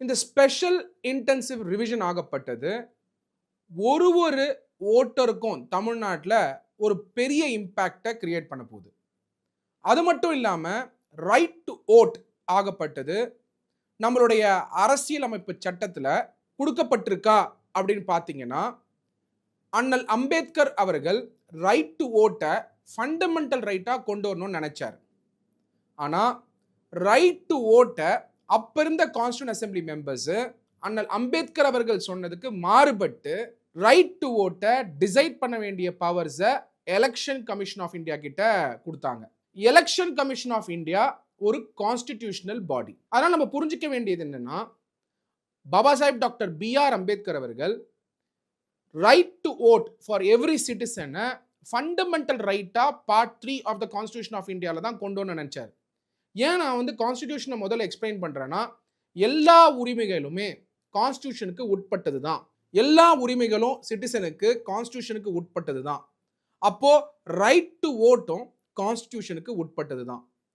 இந்த special intensive revision ஆகப்பட்டது. ஒரு ஒரு ஓட்டருக்கும் தமிழ்நாட்டில் ஒரு பெரிய இம்பேக்டை கிரியேட் பண்ண போகுது. அது மட்டும் இல்லாமல் ரைட் டு ஓட் ஆகப்பட்டது. நம்மளுடைய அரசியலமைப்பு சட்டத்தில் கொடுக்கப்பட்டிருக்கா அப்படின்னு பார்த்தீங்கன்னா அண்ணல் அம்பேத்கர் அவர்கள் ரைட் டு ஓட்டை ஃபண்டமெண்டல் ரைட்டாக கொண்டு வரணும்னு நினச்சார். ஆனால் ரைட் டு ஓட்டை அப்ப இருந்த கான்ஸ்டியூன் அசம்பிளி மெம்பர்ஸ் அண்ணல் அம்பேத்கர் அவர்கள் சொன்னதுக்கு மாறுபட்டு ரைட் டு ஓட்டை டிசைட் பண்ண வேண்டிய பவர்ஸை எலெக்ஷன் கமிஷன் ஆஃப் இந்தியா கிட்ட கொடுத்தாங்க. எலெக்ஷன் கமிஷன் ஆஃப் இந்தியா ஒரு கான்ஸ்டிடியூஷனல் பாடி அதனால் நம்ம புரிஞ்சிக்க வேண்டியது என்னென்னா Baba Saheb doctor B R Ambedkar அவர்கள் right to vote for every சிட்டிசனை fundamental ரைட்டாக part three of the constitution of இந்தியாவில் தான் கொண்டு வந்து நினச்சார். ஏன் நான் வந்து கான்ஸ்டியூஷனை முதல்ல எக்ஸ்பிளைன் பண்ணுறேன்னா எல்லா உரிமைகளுமே கான்ஸ்டியூஷனுக்கு உட்பட்டது தான் எல்லா உரிமைகளும் சிட்டிசனுக்கு கான்ஸ்டியூஷனுக்கு உட்பட்டது தான் அப்போது ரைட் டு ஓட்டும் கான்ஸ்டியூஷனுக்கு உட்பட்டது தான்